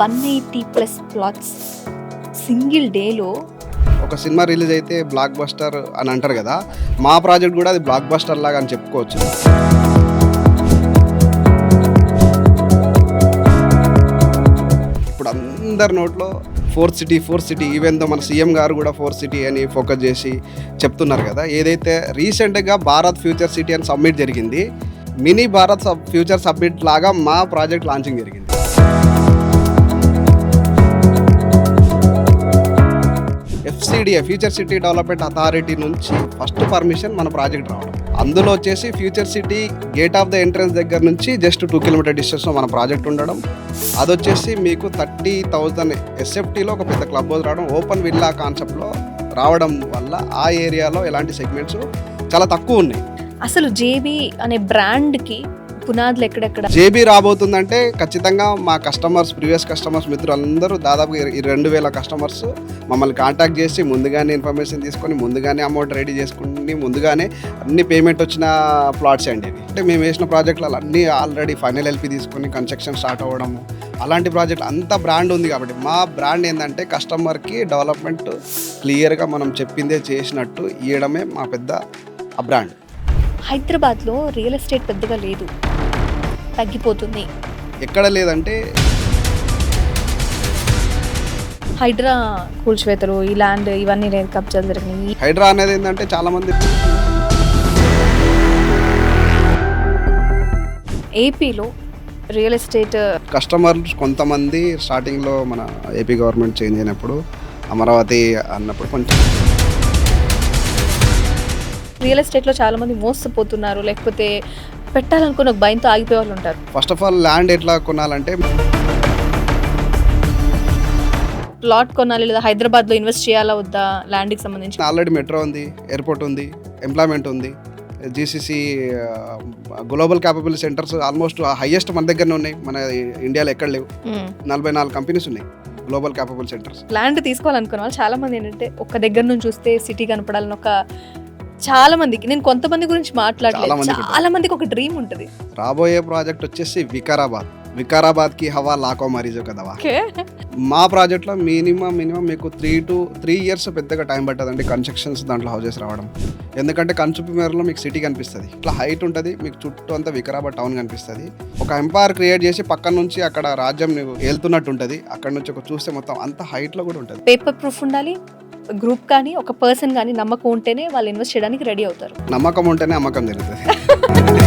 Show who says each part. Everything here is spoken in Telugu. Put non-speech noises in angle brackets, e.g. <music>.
Speaker 1: One eighty plus plots single డేలో.
Speaker 2: ఒక సినిమా రిలీజ్ అయితే బ్లాక్ బస్టర్ అని అంటారు కదా మా ప్రాజెక్ట్ కూడా అది బ్లాక్ బస్టర్ లాగా అని చెప్పుకోవచ్చు. ఇప్పుడు అందరి నోట్లో four city four city even though మన సీఎం గారు కూడా ఫోర్ సిటీ అని ఫోకస్ చేసి చెప్తున్నారు కదా ఏదైతే రీసెంట్గా భారత్ ఫ్యూచర్ సిటీ అని సబ్మిట్ జరిగింది mini Bharat sub future submit లాగా మా ప్రాజెక్ట్ లాంచింగ్ జరిగింది. FCDA future city development authority నుంచి ఫస్ట్ పర్మిషన్ మన ప్రాజెక్ట్ రావడం. అందులో వచ్చేసి future city gate of the entrance దగ్గర నుంచి జస్ట్ టూ కిలోమీటర్ డిస్టెన్స్లో మన ప్రాజెక్ట్ ఉండడం. అది వచ్చేసి మీకు థర్టీ థౌజండ్ ఎస్ఎఫ్టీలో ఒక పెద్ద క్లబ్ హౌస్ రావడం. ఓపెన్ విల్లా కాన్సెప్ట్లో రావడం వల్ల ఆ ఏరియాలో ఎలాంటి సెగ్మెంట్స్ చాలా తక్కువ ఉన్నాయి.
Speaker 1: అసలు జేబీ అనే బ్రాండ్కి పునాదులు ఎక్కడెక్కడ?
Speaker 2: జేబీ రాబోతుందంటే ఖచ్చితంగా మా కస్టమర్స్ ప్రీవియస్ కస్టమర్స్ మిత్రులందరూ దాదాపు ఈ రెండు వేల కస్టమర్స్ మమ్మల్ని కాంటాక్ట్ చేసి ముందుగానే ఇన్ఫర్మేషన్ తీసుకొని ముందుగానే అమౌంట్ రెడీ చేసుకుని ముందుగానే అన్ని పేమెంట్ వచ్చిన ప్లాట్స్ అండి ఇవి. అంటే మేము వేసిన ప్రాజెక్టులు అన్నీ ఆల్రెడీ ఫైనల్ ఎల్పి తీసుకొని కన్స్ట్రక్షన్ స్టార్ట్ అవ్వడము అలాంటి ప్రాజెక్ట్ అంత బ్రాండ్ ఉంది కాబట్టి మా బ్రాండ్ ఏంటంటే కస్టమర్కి డెవలప్మెంట్ క్లియర్గా మనం చెప్పిందే చేసినట్టు ఇవ్వడమే మా పెద్ద ఆ బ్రాండ్
Speaker 1: హైదరాబాద్లో రియల్ ఎస్టేట్ పెద్దగా లేదు. తగ్గిపోతుంది.
Speaker 2: ఎక్కడ లేదంటే
Speaker 1: హైడ్రా కూల్చివేతలు ఈ ల్యాండ్ ఇవన్నీ లేదు కబ్జాలు జరిగినాయి.
Speaker 2: హైడ్రా అనేది ఏంటంటే చాలామంది
Speaker 1: ఏపీలో రియల్ ఎస్టేట్
Speaker 2: కస్టమర్స్ కొంతమంది స్టార్టింగ్లో మన ఏపీ గవర్నమెంట్ చేంజ్ అయినప్పుడు అమరావతి అన్నప్పుడు కొంచెం
Speaker 1: రియల్ ఎస్టేట్లో చాలా మంది మోసపోతున్నారు లేకపోతే పెట్టాలనుకున్న ఒక భయంతో ఆగిపోయే వాళ్ళు ఉంటారు.
Speaker 2: ఫస్ట్ ఆఫ్ ఆల్ ల్యాండ్ ఎట్లా కొనాలంటే
Speaker 1: ప్లాట్ కొనాలి లేదా హైదరాబాద్లో ఇన్వెస్ట్ చేయాలా వద్దా ల్యాండ్కి సంబంధించి?
Speaker 2: ఆల్రెడీ మెట్రో ఉంది ఎయిర్పోర్ట్ ఉంది ఎంప్లాయ్మెంట్ ఉంది GCC global capable centres almost highest మన దగ్గరనే ఉన్నాయి. మన ఇండియాలో ఎక్కడ లేవు.
Speaker 1: మ్మ్.
Speaker 2: నలభై నాలుగు కంపెనీస్ ఉన్నాయి గ్లోబల్ క్యాపబుల్ సెంటర్స్
Speaker 1: ల్యాండ్ తీసుకోవాలనుకున్న వాళ్ళు చాలా మంది ఏంటంటే ఒక దగ్గర నుంచి చూస్తే సిటీ కనపడాలని ఒక చాలా మందికి నేను కొంతమంది గురించి మాట్లాడలేదు. చాలా మందికి ఒక డ్రీమ్ ఉంటుంది.
Speaker 2: రాబోయే ప్రాజెక్ట్ వచ్చేసి వికారాబాద్. వికారాబాద్కి హవా లాకో మరీజో కదవా
Speaker 1: ఓకే.
Speaker 2: మా ప్రాజెక్ట్లో మినిమం మినిమం మీకు త్రీ టు త్రీ ఇయర్స్ పెద్దగా టైం పట్టదండి కన్స్ట్రక్షన్స్ దాంట్లో హౌసెస్ రావడం. ఎందుకంటే కన్సూమర్లో మీకు సిటీ కనిపిస్తుంది. ఇట్లా హైట్ ఉంటుంది మీకు చుట్టూ అంతా వికారాబాద్ టౌన్ కనిపిస్తుంది. ఒక ఎంపైర్ క్రియేట్ చేసి పక్కన నుంచి అక్కడ రాజ్యం వెళ్తున్నట్టు ఉంటుంది అక్కడ నుంచి ఒక చూస్తే మొత్తం అంత హైట్లో కూడా ఉంటుంది.
Speaker 1: పేపర్ ప్రూఫ్ ఉండాలి? గ్రూప్ కానీ ఒక పర్సన్ కానీ నమ్మకం ఉంటేనే వాళ్ళు ఇన్వెస్ట్ చేయడానికి రెడీ అవుతారు.
Speaker 2: నమ్మకం ఉంటేనే అమ్మకం జరుగుతుంది. <laughs>